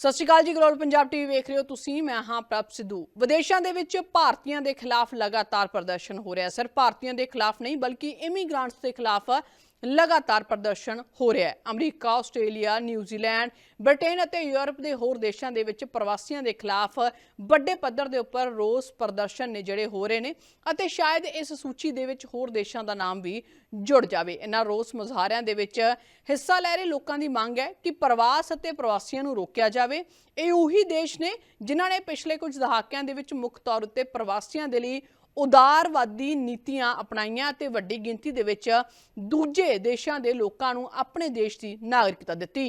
ਸਤਿ ਸ਼੍ਰੀ ਅਕਾਲ ਜੀ global Punjab TV ਵੇਖ ਰਹੇ ਹੋ ਤੁਸੀਂ, ਮੈਂ ਹਾਂ ਪ੍ਰਭ ਸਿੱਧੂ। ਵਿਦੇਸ਼ਾਂ ਦੇ ਵਿੱਚ ਭਾਰਤੀਆਂ ਦੇ ਖਿਲਾਫ ਲਗਾਤਾਰ ਪ੍ਰਦਰਸ਼ਨ ਹੋ ਰਿਹਾ ਹੈ। ਸਰ ਭਾਰਤੀਆਂ ਦੇ ਖਿਲਾਫ ਨਹੀਂ, ਬਲਕਿ ਇਮੀਗ੍ਰਾਂਟਸ ਦੇ ਖਿਲਾਫ ਲਗਾਤਾਰ ਪ੍ਰਦਰਸ਼ਨ ਹੋ ਰਿਹਾ ਹੈ। ਅਮਰੀਕਾ, ਆਸਟ੍ਰੇਲੀਆ ਨਿਊਜ਼ੀਲੈਂਡ ਬ੍ਰਿਟੇਨ ਅਤੇ ਯੂਰਪ ਦੇ ਹੋਰ ਦੇਸ਼ਾਂ ਦੇ ਵਿੱਚ ਪ੍ਰਵਾਸੀਆਂ ਦੇ ਖਿਲਾਫ ਵੱਡੇ ਪੱਧਰ ਦੇ ਉੱਪਰ ਰੋਸ ਪ੍ਰਦਰਸ਼ਨ ਨੇ ਜਿਹੜੇ ਹੋ ਰਹੇ ਨੇ ਅਤੇ ਸ਼ਾਇਦ ਇਸ ਸੂਚੀ ਦੇ ਵਿੱਚ ਹੋਰ ਦੇਸ਼ਾਂ ਦਾ ਨਾਮ ਵੀ ਜੁੜ ਜਾਵੇ। ਇਹਨਾਂ ਰੋਸ ਮੁਜ਼ਾਹਰਿਆਂ ਦੇ ਵਿੱਚ ਹਿੱਸਾ ਲੈ ਰਹੇ ਲੋਕਾਂ ਦੀ ਮੰਗ ਹੈ ਕਿ ਪ੍ਰਵਾਸ ਅਤੇ ਪ੍ਰਵਾਸੀਆਂ ਨੂੰ ਰੋਕਿਆ ਜਾਵੇ। ਇਹ ਉਹੀ ਦੇਸ਼ ਨੇ ਜਿਨ੍ਹਾਂ ਨੇ ਪਿਛਲੇ ਕੁਝ ਦਹਾਕਿਆਂ ਦੇ ਵਿੱਚ ਮੁੱਖ ਤੌਰ ਉੱਤੇ ਪ੍ਰਵਾਸੀਆਂ ਦੇ ਲਈ ਉਦਾਰਵਾਦੀ ਨੀਤੀਆਂ ਅਪਣਾਈਆਂ ਤੇ ਵੱਡੀ ਗਿਣਤੀ ਦੇ ਵਿੱਚ ਦੂਜੇ ਦੇਸ਼ਾਂ ਦੇ ਲੋਕਾਂ ਨੂੰ ਆਪਣੇ ਦੇਸ਼ ਦੀ ਨਾਗਰਿਕਤਾ ਦਿੱਤੀ।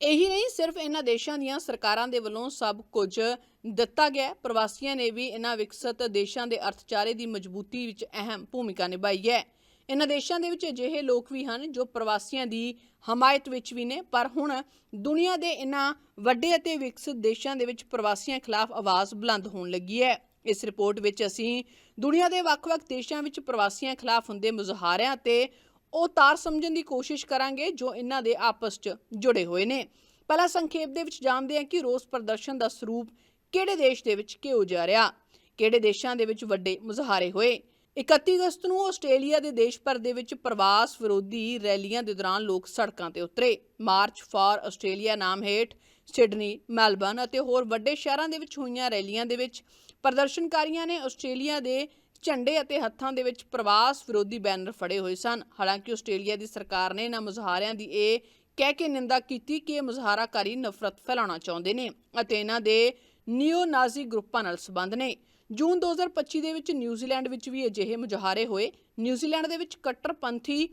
ਇਹੀ ਨਹੀਂ, ਸਿਰਫ ਇਹਨਾਂ ਦੇਸ਼ਾਂ ਦੀਆਂ ਸਰਕਾਰਾਂ ਦੇ ਵੱਲੋਂ ਸਭ ਕੁਝ ਦਿੱਤਾ ਗਿਆ। ਪ੍ਰਵਾਸੀਆਂ ਨੇ ਵੀ ਇਹਨਾਂ ਵਿਕਸਿਤ ਦੇਸ਼ਾਂ ਦੇ ਅਰਥਚਾਰੇ ਦੀ ਮਜ਼ਬੂਤੀ ਵਿੱਚ ਅਹਿਮ ਭੂਮਿਕਾ ਨਿਭਾਈ ਹੈ। ਇਹਨਾਂ ਦੇਸ਼ਾਂ ਦੇ ਵਿੱਚ ਅਜਿਹੇ ਲੋਕ ਵੀ ਹਨ ਜੋ ਪ੍ਰਵਾਸੀਆਂ ਦੀ ਹਮਾਇਤ ਵਿੱਚ ਵੀ ਨੇ, ਪਰ ਹੁਣ ਦੁਨੀਆ ਦੇ ਇਹਨਾਂ ਵੱਡੇ ਅਤੇ ਵਿਕਸਿਤ ਦੇਸ਼ਾਂ ਦੇ ਵਿੱਚ ਪ੍ਰਵਾਸੀਆਂ ਖਿਲਾਫ ਆਵਾਜ਼ ਬੁਲੰਦ ਹੋਣ ਲੱਗੀ ਹੈ। ਇਸ ਰਿਪੋਰਟ ਵਿੱਚ ਅਸੀਂ ਦੁਨੀਆ ਦੇ ਵੱਖ-ਵੱਖ ਦੇਸ਼ਾਂ ਵਿੱਚ ਪ੍ਰਵਾਸੀਆਂ ਖਿਲਾਫ ਹੁੰਦੇ ਮੁਜ਼ਾਹਰਿਆਂ ਤੇ ਉਹ ਤਾਰ ਸਮਝਣ ਦੀ ਕੋਸ਼ਿਸ਼ ਕਰਾਂਗੇ ਜੋ ਇਹਨਾਂ ਦੇ ਆਪਸ 'ਚ ਜੁੜੇ ਹੋਏ ਨੇ। ਪਹਿਲਾਂ ਸੰਖੇਪ ਦੇ ਵਿੱਚ ਜਾਣਦੇ ਹਾਂ ਕਿ ਰੋਸ ਪ੍ਰਦਰਸ਼ਨ ਦਾ ਸਰੂਪ ਕਿਹੜੇ ਦੇਸ਼ ਦੇ ਵਿੱਚ ਕਿਉਂ ਜਾ ਰਿਹਾ, ਕਿਹੜੇ ਦੇਸ਼ਾਂ ਦੇ ਵਿੱਚ ਵੱਡੇ ਮੁਜ਼ਾਹਰੇ ਹੋਏ। 31 ਅਗਸਤ ਨੂੰ ਆਸਟ੍ਰੇਲੀਆ ਦੇ ਦੇਸ਼ ਭਰ ਦੇ ਵਿੱਚ ਪ੍ਰਵਾਸ ਵਿਰੋਧੀ ਰੈਲੀਆਂ ਦੇ ਦੌਰਾਨ ਲੋਕ ਸੜਕਾਂ ਤੇ ਉਤਰੇ। ਮਾਰਚ ਫਾਰ ਆਸਟ੍ਰੇਲੀਆ ਨਾਮ ਹੇਠ ਸਿਡਨੀ ਮੈਲਬਨ ਅਤੇ ਹੋਰ ਵੱਡੇ ਸ਼ਹਿਰਾਂ ਦੇ ਵਿੱਚ ਹੋਈਆਂ ਰੈਲੀਆਂ ਦੇ ਵਿੱਚ ਪ੍ਰਦਰਸ਼ਨਕਾਰੀਆਂ ਨੇ ਆਸਟ੍ਰੇਲੀਆ ਦੇ ਝੰਡੇ ਅਤੇ ਹੱਥਾਂ ਦੇ ਵਿੱਚ ਪ੍ਰਵਾਸ ਵਿਰੋਧੀ ਬੈਨਰ ਫੜੇ ਹੋਏ ਸਨ। ਹਾਲਾਂਕਿ ਆਸਟ੍ਰੇਲੀਆ ਦੀ ਸਰਕਾਰ ਨੇ ਇਹਨਾਂ ਮੁਜ਼ਾਹਰਿਆਂ ਦੀ ਇਹ ਕਹਿ ਕੇ ਨਿੰਦਾ ਕੀਤੀ ਕਿ ਇਹ ਮੁਜ਼ਾਹਰਾਕਾਰੀ ਨਫ਼ਰਤ ਫੈਲਾਉਣਾ ਚਾਹੁੰਦੇ ਨੇ ਅਤੇ ਇਹਨਾਂ ਦੇ ਨਿਓ ਨਾਜ਼ੀ ਗਰੁੱਪਾਂ ਨਾਲ ਸੰਬੰਧ ਨੇ। ਜੂਨ 2025 ਦੇ ਵਿੱਚ ਨਿਊਜ਼ੀਲੈਂਡ ਵਿੱਚ ਵੀ ਅਜਿਹੇ ਮੁਜ਼ਾਹਰੇ ਹੋਏ। ਨਿਊਜ਼ੀਲੈਂਡ ਦੇ ਵਿੱਚ ਕੱਟੜਪੰਥੀ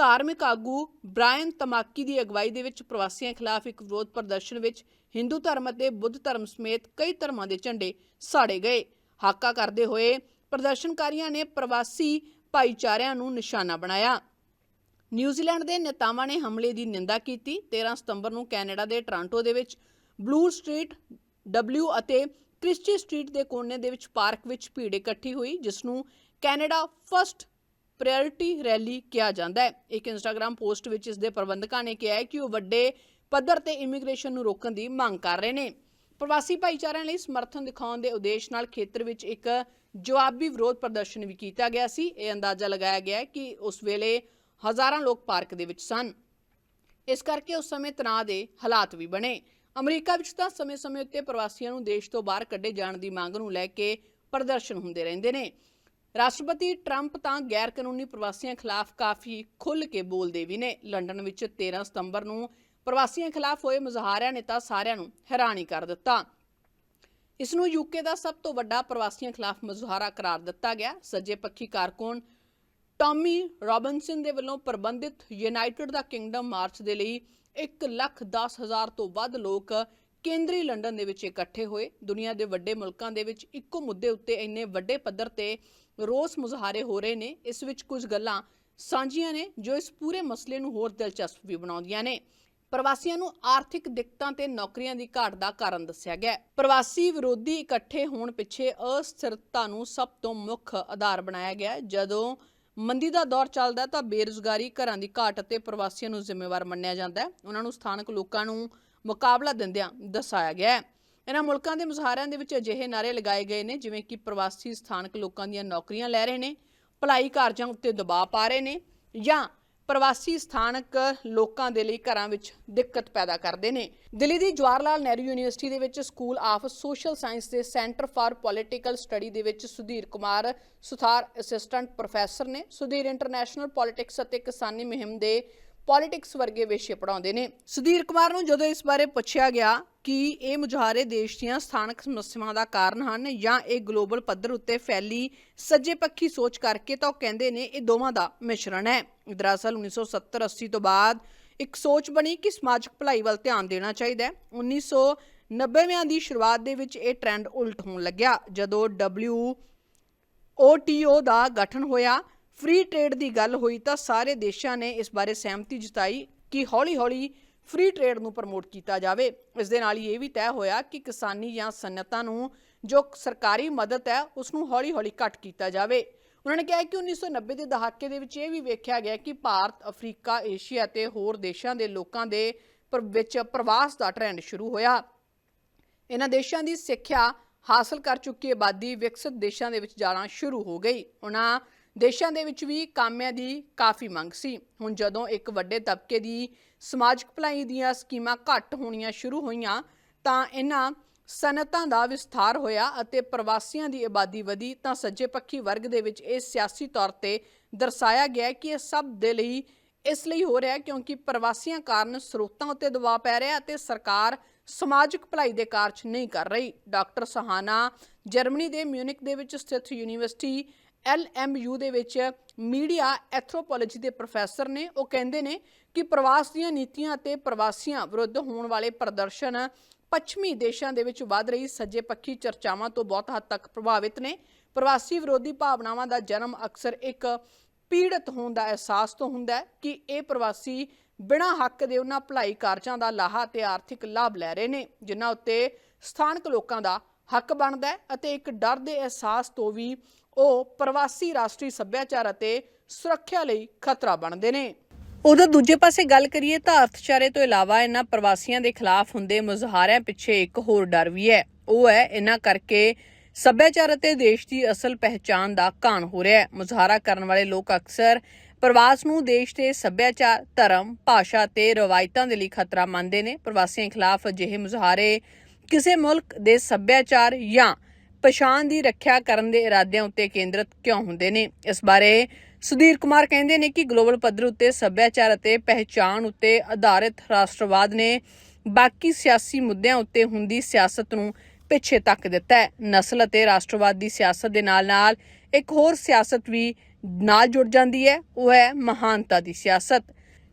ਧਾਰਮਿਕ ਆਗੂ ਬ੍ਰਾਇਨ ਤਮਾਕੀ ਦੀ ਅਗਵਾਈ ਦੇ ਵਿੱਚ ਪ੍ਰਵਾਸੀਆਂ ਖਿਲਾਫ ਇੱਕ ਵਿਰੋਧ ਪ੍ਰਦਰਸ਼ਨ ਵਿੱਚ ਹਿੰਦੂ ਧਰਮ ਅਤੇ ਬੁੱਧ ਧਰਮ ਸਮੇਤ ਕਈ ਧਰਮਾਂ ਦੇ ਝੰਡੇ ਸਾੜੇ ਗਏ। ਹਾਕਾ ਕਰਦੇ ਹੋਏ ਪ੍ਰਦਰਸ਼ਨਕਾਰੀਆਂ ਨੇ ਪ੍ਰਵਾਸੀ ਭਾਈਚਾਰਿਆਂ ਨੂੰ ਨਿਸ਼ਾਨਾ ਬਣਾਇਆ। ਨਿਊਜ਼ੀਲੈਂਡ ਦੇ ਨੇਤਾਵਾਂ ਨੇ ਹਮਲੇ ਦੀ ਨਿੰਦਾ ਕੀਤੀ। 13 ਸਤੰਬਰ ਨੂੰ ਕੈਨੇਡਾ ਦੇ ਟੋਰਾਂਟੋ ਦੇ ਵਿੱਚ ਬਲੂ ਸਟਰੀਟ, ਡਬਲਿਊ ਅਤੇ ਕ੍ਰਿਸਚੀ ਸਟਰੀਟ ਦੇ ਕੋਨੇ ਦੇ ਵਿੱਚ ਪਾਰਕ ਵਿੱਚ ਭੀੜ ਇਕੱਠੀ ਹੋਈ, ਜਿਸ ਨੂੰ ਕੈਨੇਡਾ ਫਰਸਟ ਪ੍ਰਾਇੋਰਟੀ ਰੈਲੀ ਕਿਹਾ ਜਾਂਦਾ ਹੈ। ਇੱਕ ਇੰਸਟਾਗ੍ਰam ਪੋਸਟ ਵਿੱਚ ਇਸ ਦੇ ਪ੍ਰਬੰਧਕਾਂ ਨੇ ਕਿਹਾ ਹੈ ਕਿ ਉਹ ਵੱਡੇ ਪੱਧਰ ਤੇ ਇਮੀਗ੍ਰੇਸ਼ਨ ਨੂੰ ਰੋਕਣ ਦੀ ਮੰਗ ਕਰ ਰਹੇ ਨੇ। ਪ੍ਰਵਾਸੀ ਭਾਈਚਾਰਿਆਂ ਲਈ ਸਮਰਥਨ ਦਿਖਾਉਣ ਦੇ ਉਦੇਸ਼ ਨਾਲ ਖੇਤਰ ਵਿੱਚ ਇੱਕ ਜਵਾਬੀ ਵਿਰੋਧ ਪ੍ਰਦਰਸ਼ਨ ਵੀ ਕੀਤਾ ਗਿਆ ਸੀ। ਇਹ ਅੰਦਾਜ਼ਾ ਲਗਾਇਆ ਗਿਆ ਕਿ ਉਸ ਵੇਲੇ ਹਜ਼ਾਰਾਂ ਲੋਕ ਪਾਰਕ ਦੇ ਵਿੱਚ ਸਨ। ਇਸ ਕਰਕੇ ਉਸ ਸਮੇਂ ਤਣਾਅ ਦੇ ਹਾਲਾਤ ਵੀ ਬਣੇ। ਅਮਰੀਕਾ ਵਿੱਚ ਤਾਂ ਸਮੇਂ-ਸਮੇਂ ਉੱਤੇ ਪ੍ਰਵਾਸੀਆਂ ਨੂੰ ਦੇਸ਼ ਤੋਂ ਬਾਹਰ ਕੱਢੇ ਜਾਣ ਦੀ ਮੰਗ ਨੂੰ ਲੈ ਕੇ ਪ੍ਰਦਰਸ਼ਨ ਹੁੰਦੇ ਰਹਿੰਦੇ ਨੇ। ਰਾਸ਼ਟਰਪਤੀ ਟਰੰਪ ਤਾਂ ਗੈਰ ਕਾਨੂੰਨੀ ਪ੍ਰਵਾਸੀਆਂ ਖਿਲਾਫ ਕਾਫੀ ਖੁੱਲ੍ਹ ਕੇ ਬੋਲਦੇ ਵੀ ਨੇ। ਲੰਡਨ ਵਿੱਚ 13 ਸਤੰਬਰ ਨੂੰ ਪ੍ਰਵਾਸੀਆਂ ਖਿਲਾਫ ਹੋਏ ਮੁਜ਼ਾਹਰਿਆਂ ਨੇ ਤਾਂ ਸਾਰਿਆਂ ਨੂੰ ਹੈਰਾਨੀ ਕਰ ਦਿੱਤਾ। ਇਸ ਨੂੰ ਯੂਕੇ ਦਾ ਸਭ ਤੋਂ ਵੱਡਾ ਪ੍ਰਵਾਸੀਆਂ ਖਿਲਾਫ ਮੁਜ਼ਾਹਰਾ ਕਰਾਰ ਦਿੱਤਾ ਗਿਆ। ਸੱਜੇ ਪੱਖੀ ਕਾਰਕੁਨ ਟਾਮੀ ਰੋਬਿਨਸਨ ਦੇ ਵੱਲੋਂ ਪ੍ਰਬੰਧਿਤ ਯੂਨਾਈਟਿਡ ਦਾ ਕਿੰਗਡਮ ਮਾਰਚ ਦੇ ਲਈ 1 ਲੱਖ 10 ਹਜ਼ਾਰ ਤੋਂ ਵੱਧ ਲੋਕ ਕੇਂਦਰੀ ਲੰਡਨ ਦੇ ਵਿੱਚ ਇਕੱਠੇ ਹੋਏ। ਦੁਨੀਆ ਦੇ ਵੱਡੇ ਮੁਲਕਾਂ ਦੇ ਵਿੱਚ ਇੱਕੋ ਮੁੱਦੇ ਉੱਤੇ ਇੰਨੇ ਵੱਡੇ ਪੱਧਰ ਤੇ ਰੋਸ ਮੁਜ਼ਾਹਰੇ ਹੋ ਰਹੇ ਨੇ। ਇਸ ਵਿੱਚ ਕੁਝ ਗੱਲਾਂ ਸਾਂਝੀਆਂ ਨੇ ਜੋ ਇਸ ਪੂਰੇ ਮਸਲੇ ਨੂੰ ਹੋਰ ਦਿਲਚਸਪ ਵੀ ਬਣਾਉਂਦੀਆਂ ਨੇ। ਪ੍ਰਵਾਸੀਆਂ ਨੂੰ ਆਰਥਿਕ ਦਿੱਕਤਾਂ ਤੇ ਨੌਕਰੀਆਂ ਦੀ ਘਾਟ ਦਾ ਕਾਰਨ ਦੱਸਿਆ ਗਿਆ ਪ੍ਰਵਾਸੀ ਵਿਰੋਧੀ ਇਕੱਠੇ ਹੋਣ ਪਿੱਛੇ ਅਸਥਿਰਤਾ ਨੂੰ ਸਭ ਤੋਂ ਮੁੱਖ ਆਧਾਰ ਬਣਾਇਆ ਗਿਆ ਜਦੋਂ ਮੰਦੀ ਦਾ ਦੌਰ ਚੱਲਦਾ ਤਾਂ ਬੇਰੁਜ਼ਗਾਰੀ ਘਰਾਂ ਦੀ ਘਾਟ ਅਤੇ ਪ੍ਰਵਾਸੀਆਂ ਨੂੰ ਜ਼ਿੰਮੇਵਾਰ ਮੰਨਿਆ ਜਾਂਦਾ ਹੈ। ਉਹਨਾਂ ਨੂੰ ਸਥਾਨਕ ਲੋਕਾਂ ਨੂੰ ਮੁਕਾਬਲਾ ਦਿੰਦਿਆਂ ਦਰਸਾਇਆ ਗਿਆ ਹੈ। ਇਹਨਾਂ ਮੁਲਕਾਂ ਦੇ ਮੁਜ਼ਾਹਰਿਆਂ ਦੇ ਵਿੱਚ ਅਜਿਹੇ ਨਾਰੇ ਲਗਾਏ ਗਏ ਨੇ, ਜਿਵੇਂ ਕਿ ਪ੍ਰਵਾਸੀ ਸਥਾਨਕ ਲੋਕਾਂ ਦੀਆਂ ਨੌਕਰੀਆਂ ਲੈ ਰਹੇ ਨੇ, ਭਲਾਈ ਕਾਰਜਾਂ ਉੱਤੇ ਦਬਾਅ ਪਾ ਰਹੇ ਨੇ ਜਾਂ ਪ੍ਰਵਾਸੀ ਸਥਾਨਕ ਲੋਕਾਂ ਦੇ ਲਈ ਘਰਾਂ ਵਿੱਚ ਦਿੱਕਤ ਪੈਦਾ ਕਰਦੇ ਨੇ। ਦਿੱਲੀ ਦੀ ਜਵਾਹਰ ਲਾਲ ਨਹਿਰੂ ਯੂਨੀਵਰਸਿਟੀ ਦੇ ਵਿੱਚ ਸਕੂਲ ਆਫ ਸੋਸ਼ਲ ਸਾਇੰਸ ਦੇ ਸੈਂਟਰ ਫਾਰ ਪੋਲਿਟੀਕਲ ਸਟੱਡੀ ਦੇ ਵਿੱਚ ਸੁਧੀਰ ਕੁਮਾਰ ਸੁਥਾਰ, ਅਸਿਸਟੈਂਟ ਪ੍ਰੋਫੈਸਰ ਨੇ। ਸੁਧੀਰ ਇੰਟਰਨੈਸ਼ਨਲ ਪੋਲਿਟਿਕਸ ਅਤੇ ਕਿਸਾਨੀ ਮੁਹਿੰਮ ਦੇ ਪੋਲਿਟਿਕਸ ਵਰਗੇ ਵਿਸ਼ੇ ਪੜਾਉਂਦੇ ਨੇ। ਸੁਧੀਰ ਕੁਮਾਰ ਨੂੰ ਜਦੋਂ ਇਸ ਬਾਰੇ ਪੁੱਛਿਆ ਗਿਆ ਕਿ ਇਹ ਮੁਜ਼ਾਹਰੇ ਦੇਸ਼ ਦੀਆਂ ਸਥਾਨਕ ਸਮੱਸਿਆਵਾਂ ਦਾ ਕਾਰਨ ਹਨ ਜਾਂ ਇਹ ਗਲੋਬਲ ਪੱਧਰ ਉੱਤੇ ਫੈਲੀ ਸੱਜੇ ਪੱਖੀ ਸੋਚ ਕਰਕੇ ਤਾਂ ਉਹ ਕਹਿੰਦੇ ਨੇ ਇਹ ਦੋਵਾਂ ਦਾ ਮਿਸ਼ਰਣ ਹੈ। ਦਰਅਸਲ 1970-80 ਤੋਂ ਬਾਅਦ ਇੱਕ ਸੋਚ ਬਣੀ ਕਿ ਸਮਾਜਿਕ ਭਲਾਈ ਵੱਲ ਧਿਆਨ ਦੇਣਾ ਚਾਹੀਦਾ ਹੈ। 1990ਵਿਆਂ ਦੀ ਸ਼ੁਰੂਆਤ ਦੇ ਵਿੱਚ ਇਹ ਟ੍ਰੈਂਡ ਉਲਟ ਹੋਣ ਲੱਗਿਆ। ਜਦੋਂ ਡਬਲਯੂ OTO ਦਾ ਗਠਨ ਹੋਇਆ ਫ੍ਰੀ ਟ੍ਰੇਡ ਦੀ ਗੱਲ ਹੋਈ ਤਾਂ ਸਾਰੇ ਦੇਸ਼ਾਂ ਨੇ ਇਸ ਬਾਰੇ ਸਹਿਮਤੀ ਜਤਾਈ ਕਿ ਹੌਲੀ-ਹੌਲੀ ਫ੍ਰੀ ਟ੍ਰੇਡ ਨੂੰ ਪ੍ਰਮੋਟ ਕੀਤਾ ਜਾਵੇ। ਇਸ ਦੇ ਨਾਲ ਹੀ ਇਹ ਵੀ ਤੈਅ ਹੋਇਆ ਕਿ ਕਿਸਾਨੀ ਜਾਂ ਸਨਅਤਾਂ ਨੂੰ ਜੋ ਸਰਕਾਰੀ ਮਦਦ ਹੈ ਉਸ ਨੂੰ ਹੌਲੀ-ਹੌਲੀ ਘੱਟ ਕੀਤਾ ਜਾਵੇ। ਉਹਨਾਂ ਨੇ ਕਿਹਾ ਕਿ 1990 ਦੇ ਦਹਾਕੇ ਦੇ ਵਿੱਚ ਇਹ ਵੀ ਵੇਖਿਆ ਗਿਆ ਕਿ ਭਾਰਤ, ਅਫਰੀਕਾ, ਏਸ਼ੀਆ ਤੇ ਹੋਰ ਦੇਸ਼ਾਂ ਦੇ ਲੋਕਾਂ ਦੇ ਵਿੱਚ ਪ੍ਰਵਾਸ ਦਾ ਟ੍ਰੈਂਡ ਸ਼ੁਰੂ ਹੋਇਆ। ਇਹਨਾਂ ਦੇਸ਼ਾਂ ਦੀ ਸਿੱਖਿਆ ਹਾਸਲ ਕਰ ਚੁੱਕੀ ਆਬਾਦੀ ਵਿਕਸਿਤ ਦੇਸ਼ਾਂ ਦੇ ਵਿੱਚ ਜਾਣਾ ਸ਼ੁਰੂ ਹੋ ਗਈ। ਉਹਨਾਂ ਦੇਸ਼ਾਂ ਦੇ ਵਿੱਚ ਵੀ ਕਾਮਿਆਂ ਦੀ ਕਾਫੀ ਮੰਗ ਸੀ। ਹੁਣ ਜਦੋਂ ਇੱਕ ਵੱਡੇ ਤਬਕੇ ਦੀ ਸਮਾਜਿਕ ਭਲਾਈ ਦੀਆਂ ਸਕੀਮਾਂ ਘੱਟ ਹੋਣੀਆਂ ਸ਼ੁਰੂ ਹੋਈਆਂ, ਤਾਂ ਇਹਨਾਂ ਸਨਅਤਾਂ ਦਾ ਵਿਸਥਾਰ ਹੋਇਆ ਅਤੇ ਪ੍ਰਵਾਸੀਆਂ ਦੀ ਆਬਾਦੀ ਵਧੀ, ਤਾਂ ਸੱਜੇ ਪੱਖੀ ਵਰਗ ਦੇ ਵਿੱਚ ਇਹ ਸਿਆਸੀ ਤੌਰ ਤੇ ਦਰਸਾਇਆ ਗਿਆ ਕਿ ਇਹ ਸਭ ਦੇ ਲਈ ਇਸ ਲਈ ਹੋ ਰਿਹਾ ਕਿਉਂਕਿ ਪ੍ਰਵਾਸੀਆਂ ਕਾਰਨ ਸਰੋਤਾਂ ਉੱਤੇ ਦਬਾਅ ਪੈ ਰਿਹਾ ਅਤੇ ਸਰਕਾਰ ਸਮਾਜਿਕ ਭਲਾਈ ਦੇ ਕਾਰਜ ਨਹੀਂ ਕਰ ਰਹੀ। ਡਾਕਟਰ ਸਹਾਨਾ ਜਰਮਨੀ ਦੇ ਮਿਊਨਿਕ ਦੇ ਵਿੱਚ ਸਥਿਤ ਯੂਨੀਵਰਸਿਟੀ ਐੱਲ ਐਮ ਯੂ ਦੇ ਵਿੱਚ ਮੀਡੀਆ ਐਥਰੋਪੋਲੋਜੀ ਦੇ ਪ੍ਰੋਫੈਸਰ ਨੇ, ਉਹ ਕਹਿੰਦੇ ਨੇ ਕਿ ਪ੍ਰਵਾਸ ਦੀਆਂ ਨੀਤੀਆਂ ਅਤੇ ਪ੍ਰਵਾਸੀਆਂ ਵਿਰੁੱਧ ਹੋਣ ਵਾਲੇ ਪ੍ਰਦਰਸ਼ਨ ਪੱਛਮੀ ਦੇਸ਼ਾਂ ਦੇ ਵਿੱਚ ਵੱਧ ਰਹੀ ਸੱਜੇ ਪੱਖੀ ਚਰਚਾਵਾਂ ਤੋਂ ਬਹੁਤ ਹੱਦ ਤੱਕ ਪ੍ਰਭਾਵਿਤ ਨੇ। ਪ੍ਰਵਾਸੀ ਵਿਰੋਧੀ ਭਾਵਨਾਵਾਂ ਦਾ ਜਨਮ ਅਕਸਰ ਇੱਕ ਪੀੜਤ ਹੋਣ ਦਾ ਅਹਿਸਾਸ ਤੋਂ ਹੁੰਦਾ ਹੈ ਕਿ ਇਹ ਪ੍ਰਵਾਸੀ ਬਿਨਾਂ ਹੱਕ ਦੇ ਉਹਨਾਂ ਭਲਾਈ ਕਾਰਜਾਂ ਦਾ ਲਾਹਾ ਤੇ ਆਰਥਿਕ ਲਾਭ ਲੈ ਰਹੇ ਨੇ, ਜਿਨ੍ਹਾਂ ਉੱਤੇ ਸਥਾਨਕ ਲੋਕਾਂ ਦਾ ਹੱਕ ਬਣਦਾ ਹੈ ਅਤੇ ਇੱਕ ਡਰ ਦੇ ਅਹਿਸਾਸ ਤੋਂ ਵੀ ਉਹ ਪ੍ਰਵਾਸੀ ਰਾਸ਼ਟਰੀ ਸੱਭਿਆਚਾਰ ਅਤੇ ਸੁਰੱਖਿਆ ਲਈ ਖਤਰਾ ਬਣਦੇ ਨੇ। ਉਧਰ ਦੂਜੇ ਪਾਸੇ ਗੱਲ ਕਰੀਏ ਤਾਂ ਅਰਥਚਾਰੇ ਤੋਂ ਇਲਾਵਾ ਇਹਨਾਂ ਪ੍ਰਵਾਸੀਆਂ ਦੇ ਖਿਲਾਫ ਹੁੰਦੇ ਮੁਜ਼ਾਹਰਿਆਂ ਪਿੱਛੇ ਇੱਕ ਹੋਰ ਡਰ ਵੀ ਹੈ। ਉਹ ਹੈ ਇਹਨਾਂ ਕਰਕੇ ਸੱਭਿਆਚਾਰ ਅਤੇ ਦੇਸ਼ ਦੀ ਅਸਲ ਪਹਿਚਾਣ ਦਾ ਕਾਣ ਹੋ ਰਿਹਾ ਹੈ। ਮੁਜ਼ਾਹਰਾ ਕਰਨ ਵਾਲੇ ਲੋਕ ਅਕਸਰ ਪ੍ਰਵਾਸ ਨੂੰ ਦੇਸ਼ ਦੇ ਸੱਭਿਆਚਾਰ, ਧਰਮ, ਭਾਸ਼ਾ ਤੇ ਰਵਾਇਤਾਂ ਦੇ ਲਈ ਖਤਰਾ ਮੰਨਦੇ ਨੇ। ਪ੍ਰਵਾਸੀਆਂ ਖਿਲਾਫ ਅਜਿਹੇ ਮੁਜ਼ਾਹਰੇ ਕਿਸੇ ਮੁਲਕ ਦੇ ਸੱਭਿਆਚਾਰ ਜਾਂ ਪਛਾਣ ਦੀ ਰੱਖਿਆ ਕਰਨ ਦੇ ਇਰਾਦਿਆਂ ਉੱਤੇ ਕੇਂਦਰਿਤ ਕਿਉਂ ਹੁੰਦੇ ਨੇ? ਇਸ ਬਾਰੇ ਸੁਧੀਰ ਕੁਮਾਰ ਕਹਿੰਦੇ ਨੇ ਕਿ ਗਲੋਬਲ ਪੱਧਰ ਉੱਤੇ ਸੱਭਿਆਚਾਰ ਅਤੇ ਪਹਿਚਾਣ ਉੱਤੇ ਆਧਾਰਿਤ ਰਾਸ਼ਟਰਵਾਦ ਨੇ ਬਾਕੀ ਸਿਆਸੀ ਮੁੱਦਿਆਂ ਉੱਤੇ ਹੁੰਦੀ ਸਿਆਸਤ ਨੂੰ ਪਿੱਛੇ ਤੱਕ ਦਿੱਤਾ ਹੈ। ਨਸਲ ਅਤੇ ਰਾਸ਼ਟਰਵਾਦ ਦੀ ਸਿਆਸਤ ਦੇ ਨਾਲ-ਨਾਲ ਇੱਕ ਹੋਰ ਸਿਆਸਤ ਵੀ ਨਾਲ ਜੁੜ ਜਾਂਦੀ ਹੈ, ਉਹ ਹੈ ਮਹਾਨਤਾ ਦੀ ਸਿਆਸਤ।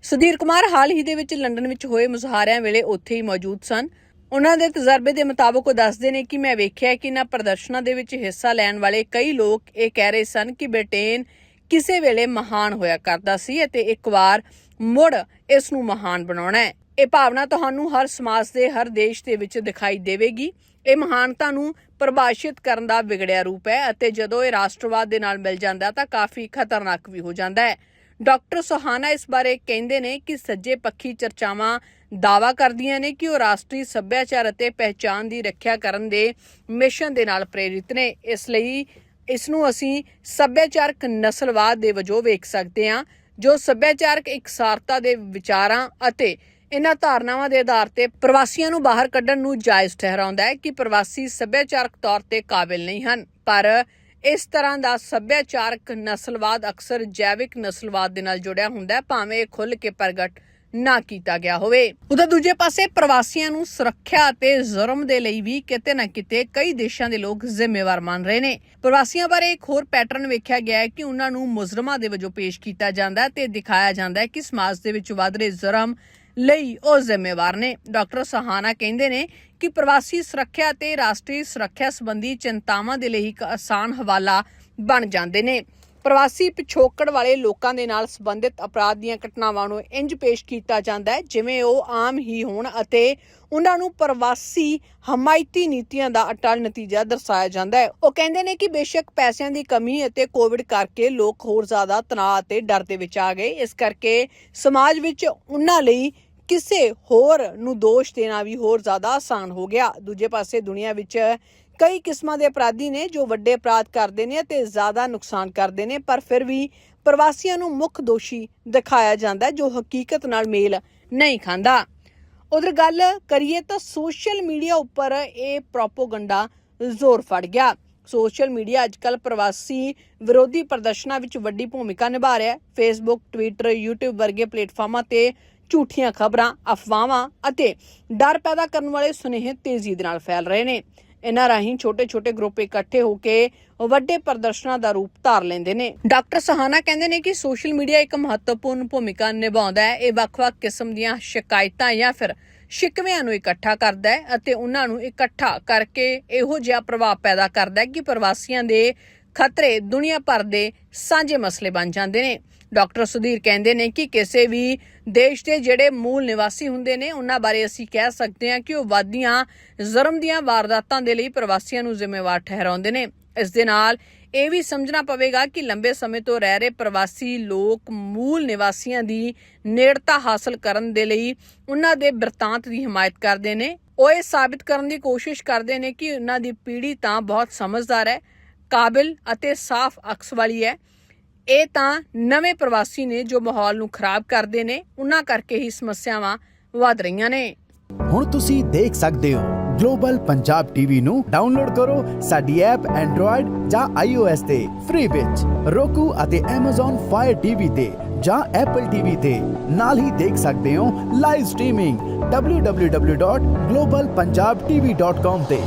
ਸੁਧੀਰ ਕੁਮਾਰ ਹਾਲ ਹੀ ਦੇ ਵਿੱਚ ਲੰਡਨ ਵਿੱਚ ਹੋਏ ਮੁਜ਼ਾਹਰਿਆਂ ਵੇਲੇ ਉੱਥੇ ਹੀ ਮੌਜੂਦ ਸਨ। ਉਹਨਾਂ ਦੇ ਤਜਰਬੇ ਦੇ ਮੁਤਾਬਕ ਉਹ ਦੱਸਦੇ ਨੇ ਕਿ ਮੈਂ ਵੇਖਿਆ ਕਿ ਇਹਨਾਂ ਪ੍ਰਦਰਸ਼ਨਾਂ ਦੇ ਵਿੱਚ ਹਿੱਸਾ ਲੈਣ ਵਾਲੇ ਕਈ ਲੋਕ ਇਹ ਕਹਿ ਰਹੇ ਸਨ ਕਿ ਬ੍ਰਿਟੇਨ ਕਿਸੇ ਵੇਲੇ ਮਹਾਨ ਹੋਇਆ ਕਰਦਾ ਸੀ ਅਤੇ ਇੱਕ ਵਾਰ ਮੁੜ ਇਸ ਨੂੰ ਮਹਾਨ ਬਣਾਉਣਾ ਹੈ। ਇਹ ਭਾਵਨਾ ਤੁਹਾਨੂੰ ਹਰ ਸਮਾਜ ਦੇ, ਹਰ ਦੇਸ਼ ਦੇ ਵਿੱਚ ਦਿਖਾਈ ਦੇਵੇਗੀ। ਇਹ ਮਹਾਨਤਾ ਨੂੰ ਪਰਿਭਾਸ਼ਿਤ ਕਰਨ ਦਾ ਵਿਗੜਿਆ ਰੂਪ ਹੈ ਅਤੇ ਜਦੋਂ ਇਹ ਰਾਸ਼ਟਰਵਾਦ ਦੇ ਨਾਲ ਮਿਲ ਜਾਂਦਾ ਹੈ ਤਾਂ ਕਾਫੀ ਖਤਰਨਾਕ ਵੀ ਹੋ ਜਾਂਦਾ ਹੈ। ਡਾਕਟਰ ਸੁਹਾਨਾ ਇਸ ਬਾਰੇ ਕਹਿੰਦੇ ਨੇ ਕਿ ਸੱਜੇ ਪੱਖੀ ਚਰਚਾਵਾਂ ਦਾਵਾ ਕਰਦੀਆਂ ਨੇ ਕਿ ਉਹ ਰਾਸ਼ਟਰੀ ਸੱਭਿਆਚਾਰ ਅਤੇ ਪਹਿਚਾਨ ਦੀ ਰੱਖਿਆ ਕਰਨ ਦੇ ਮਿਸ਼ਨ ਦੇ ਨਾਲ ਪ੍ਰੇਰਿਤ ਨੇ। ਇਸ ਲਈ ਇਸ ਨੂੰ ਅਸੀਂ ਸੱਭਿਆਚਾਰਕ ਨਸਲਵਾਦ ਦੇ ਵਜੋਂ ਵੇਖ ਸਕਦੇ ਹਾਂ, ਜੋ ਸੱਭਿਆਚਾਰਕ ਇਕਸਾਰਤਾ ਦੇ ਵਿਚਾਰਾਂ ਅਤੇ ਇਹਨਾਂ ਧਾਰਨਾਵਾਂ ਦੇ ਆਧਾਰ ਤੇ ਪ੍ਰਵਾਸੀਆਂ ਨੂੰ ਬਾਹਰ ਕੱਢਣ ਨੂੰ ਜਾਇਜ਼ ਠਹਿਰਾਉਂਦਾ ਹੈ ਕਿ ਪ੍ਰਵਾਸੀ ਸੱਭਿਆਚਾਰਕ ਤੌਰ ਤੇ ਕਾਬਿਲ ਨਹੀਂ ਹਨ। ਪਰ ਇਸ ਤਰ੍ਹਾਂ ਦਾ ਸੱਭਿਆਚਾਰਕ ਨਸਲਵਾਦ ਅਕਸਰ ਜੈਵਿਕ ਨਸਲਵਾਦ ਦੇ ਨਾਲ ਜੁੜਿਆ ਹੁੰਦਾ ਭਾਵੇਂ ਇਹ ਖੁੱਲ੍ਹ ਕੇ ਪ੍ਰਗਟ ਨਾ ਕੀਤਾ ਗਿਆ ਹੋਵੇ। ਉਧਰ ਦੂਜੇ ਪਾਸੇ ਪ੍ਰਵਾਸੀਆਂ ਨੂੰ ਸੁਰੱਖਿਆ ਅਤੇ ਜ਼ੁਰਮ ਦੇ ਲਈ ਵੀ ਕਿਤੇ ਨਾ ਕਿਤੇ ਕਈ ਦੇਸ਼ਾਂ ਦੇ ਲੋਕ ਜ਼ਿੰਮੇਵਾਰ ਮੰਨ ਰਹੇ ਨੇ। ਪ੍ਰਵਾਸੀਆਂ ਬਾਰੇ ਇੱਕ ਹੋਰ ਪੈਟਰਨ ਵੇਖਿਆ ਗਿਆ ਹੈ ਕਿ ਉਹਨਾਂ ਨੂੰ ਮੁਜਰਮਾਂ ਦੇ ਵਜੋਂ ਪੇਸ਼ ਕੀਤਾ ਜਾਂਦਾ ਹੈ ਤੇ ਦਿਖਾਇਆ ਜਾਂਦਾ ਹੈ ਕਿ ਸਮਾਜ ਦੇ ਵਿੱਚ ਵਧ ਰਹੇ ਜ਼ੁਰਮ ਲਈ ਉਹ ਜ਼ਿੰਮੇਵਾਰ ਨੇ। ਡਾਕਟਰ ਸਹਾਨਾ ਕਹਿੰਦੇ ਨੇ ਕਿ ਪ੍ਰਵਾਸੀ ਸੁਰੱਖਿਆ ਤੇ ਰਾਸ਼ਟਰੀ ਸੁਰੱਖਿਆ ਸੰਬੰਧੀ ਚਿੰਤਾਵਾਂ ਦੇ ਲਈ ਇੱਕ ਆਸਾਨ ਹਵਾਲਾ ਬਣ ਜਾਂਦੇ ਨੇ। ਪ੍ਰਵਾਸੀ ਪਿਛੋਕੜ ਵਾਲੇ ਲੋਕਾਂ ਦੇ ਨਾਲ ਸੰਬੰਧਿਤ ਅਪਰਾਧ ਦੀਆਂ ਘਟਨਾਵਾਂ ਨੂੰ ਇੰਜ ਪੇਸ਼ ਕੀਤਾ ਜਾਂਦਾ ਹੈ, ਜਿਵੇਂ ਉਹ ਆਮ ਹੀ ਹੋਣ ਅਤੇ ਉਹਨਾਂ ਨੂੰ ਪ੍ਰਵਾਸੀ ਹਮਾਇਤੀ ਨੀਤੀਆਂ ਦਾ ਅਟਲ ਨਤੀਜਾ ਦਰਸਾਇਆ ਜਾਂਦਾ ਹੈ। ਉਹ ਕਹਿੰਦੇ ਨੇ ਕਿ ਬੇਸ਼ੱਕ ਪੈਸਿਆਂ ਦੀ ਕਮੀ ਅਤੇ ਕੋਵਿਡ ਕਰਕੇ ਲੋਕ ਹੋਰ ਜ਼ਿਆਦਾ ਤਣਾਅ ਅਤੇ ਡਰ ਦੇ ਵਿੱਚ ਆ ਗਏ। ਇਸ ਕਰਕੇ ਸਮਾਜ ਵਿੱਚ ਉਹਨਾਂ ਲਈ ਕਿਸੇ ਹੋਰ ਨੂੰ ਦੋਸ਼ ਦੇਣਾ ਵੀ ਹੋਰ ਜ਼ਿਆਦਾ ਆਸਾਨ ਹੋ ਗਿਆ। ਦੂਜੇ ਪਾਸੇ ਦੁਨੀਆ ਵਿੱਚ ਕਈ ਕਿਸਮਾਂ ਦੇ ਅਪਰਾਧੀ ਨੇ ਜੋ ਵੱਡੇ ਅਪਰਾਧ ਕਰਦੇ ਨੇ ਤੇ ਜ਼ਿਆਦਾ ਨੁਕਸਾਨ ਕਰਦੇ ਨੇ, ਪਰ ਫਿਰ ਵੀ ਪ੍ਰਵਾਸੀਆਂ ਨੂੰ ਮੁੱਖ ਦੋਸ਼ੀ ਦਿਖਾਇਆ ਜਾਂਦਾ ਜੋ ਹਕੀਕਤ ਨਾਲ ਮੇਲ ਨਹੀਂ ਖਾਂਦਾ। ਉਧਰ ਗੱਲ ਕਰੀਏ ਤਾਂ ਸੋਸ਼ਲ ਮੀਡੀਆ ਉੱਪਰ ਇਹ ਪ੍ਰੋਪੋਗੰਡਾ ਜ਼ੋਰ ਫੜ ਗਿਆ। ਸੋਸ਼ਲ ਮੀਡੀਆ ਅੱਜਕੱਲ ਪ੍ਰਵਾਸੀ ਵਿਰੋਧੀ ਪ੍ਰਦਰਸ਼ਨਾਂ ਵਿੱਚ ਵੱਡੀ ਭੂਮਿਕਾ ਨਿਭਾ ਰਿਹਾ ਹੈ। ਫੇਸਬੁੱਕ ਟਵਿੱਟਰ YouTube ਵਰਗੇ ਪਲੇਟਫਾਰਮਾਂ ਤੇ ਝੂਠੀਆਂ ਖਬਰਾਂ, ਅਫਵਾਹਾਂ ਅਤੇ ਡਰ ਪੈਦਾ ਕਰਨ ਵਾਲੇ ਸੁਨੇਹੇ ਤੇਜ਼ੀ ਦੇ ਨਾਲ ਫੈਲ ਰਹੇ ਨੇ। ਇਹਨਾਂ ਰਾਹੀਂ ਛੋਟੇ-ਛੋਟੇ ਗਰੁੱਪ ਇਕੱਠੇ ਹੋ ਕੇ ਵੱਡੇ ਪ੍ਰਦਰਸ਼ਨਾਂ ਦਾ ਰੂਪ ਧਾਰ ਲੈਂਦੇ ਨੇ। ਡਾਕਟਰ ਸਹਾਨਾ ਕਹਿੰਦੇ ਨੇ ਕਿ ਸੋਸ਼ਲ ਮੀਡੀਆ ਇੱਕ ਮਹੱਤਵਪੂਰਨ ਭੂਮਿਕਾ ਨਿਭਾਉਂਦਾ ਹੈ। ਇਹ ਵੱਖ-ਵੱਖ ਕਿਸਮ ਦੀਆਂ ਸ਼ਿਕਾਇਤਾਂ ਜਾਂ ਫਿਰ ਸ਼ਿਕਵਿਆਂ ਨੂੰ ਇਕੱਠਾ ਕਰਦਾ ਹੈ ਅਤੇ ਉਹਨਾਂ ਨੂੰ ਇਕੱਠਾ ਕਰਕੇ ਇਹੋ ਜਿਹਾ ਪ੍ਰਭਾਵ ਪੈਦਾ ਕਰਦਾ ਹੈ ਕਿ ਪ੍ਰਵਾਸੀਆਂ ਦੇ ਖਤਰੇ ਦੁਨੀਆ ਭਰ ਦੇ ਸਾਂਝੇ ਮਸਲੇ ਬਣ ਜਾਂਦੇ ਨੇ। ਡਾਕਟਰ ਸੁਧੀਰ ਕਹਿੰਦੇ ਨੇ ਕਿ ਕਿਸੇ ਵੀ ਦੇਸ਼ ਦੇ ਜਿਹੜੇ ਮੂਲ ਨਿਵਾਸੀ ਹੁੰਦੇ ਨੇ, ਉਹਨਾਂ ਬਾਰੇ ਅਸੀਂ ਕਹਿ ਸਕਦੇ ਹਾਂ ਕਿ ਉਹ ਵਾਦੀਆਂ, ਜ਼ਰਮ ਦੀਆਂ ਵਾਰਦਾਤਾਂ ਦੇ ਲਈ ਪ੍ਰਵਾਸੀਆਂ ਨੂੰ ਜ਼ਿੰਮੇਵਾਰ ਠਹਿਰਾਉਂਦੇ ਨੇ। ਇਸ ਦੇ ਨਾਲ ਇਹ ਵੀ ਸਮਝਣਾ ਪਵੇਗਾ ਕਿ ਲੰਬੇ ਸਮੇਂ ਤੋਂ ਰਹਿ ਰਹੇ ਪ੍ਰਵਾਸੀ ਲੋਕ ਮੂਲ ਨਿਵਾਸੀਆਂ ਦੀ ਨੇੜਤਾ ਹਾਸਲ ਕਰਨ ਦੇ ਲਈ ਉਹਨਾਂ ਦੇ ਬਿਰਤਾਂਤ ਦੀ ਹਮਾਇਤ ਕਰਦੇ ਨੇ। ਉਹ ਇਹ ਸਾਬਿਤ ਕਰਨ ਦੀ ਕੋਸ਼ਿਸ਼ ਕਰਦੇ ਨੇ ਕਿ ਉਹਨਾਂ ਦੀ ਪੀੜ੍ਹੀ ਤਾਂ ਬਹੁਤ ਸਮਝਦਾਰ ਹੈ, ਕਾਬਿਲ ਅਤੇ ਸਾਫ਼ ਅਕਸ ਵਾਲੀ ਹੈ। ਇਹ ਤਾਂ ਨਵੇਂ ਪ੍ਰਵਾਸੀ ਨੇ ਜੋ ਮਾਹੌਲ ਨੂੰ ਖਰਾਬ ਕਰਦੇ ਨੇ, ਉਹਨਾਂ ਕਰਕੇ ਹੀ ਸਮੱਸਿਆਵਾਂ ਵਧ ਰਹੀਆਂ ਨੇ। ਹੁਣ ਤੁਸੀਂ ਦੇਖ ਸਕਦੇ ਹੋ, ਗਲੋਬਲ ਪੰਜਾਬ ਟੀਵੀ ਨੂੰ ਡਾਊਨਲੋਡ ਕਰੋ ਸਾਡੀ ਐਪ ਐਂਡਰੋਇਡ ਜਾਂ iOS ਤੇ ਫ੍ਰੀ ਵਿੱਚ। Roku ਅਤੇ Amazon Fire TV ਤੇ ਜਾਂ Apple TV ਤੇ ਨਾਲ ਹੀ ਦੇਖ ਸਕਦੇ ਹੋ ਲਾਈਵ ਸਟ੍ਰੀਮਿੰਗ www.globalpunjabtv.com ਤੇ।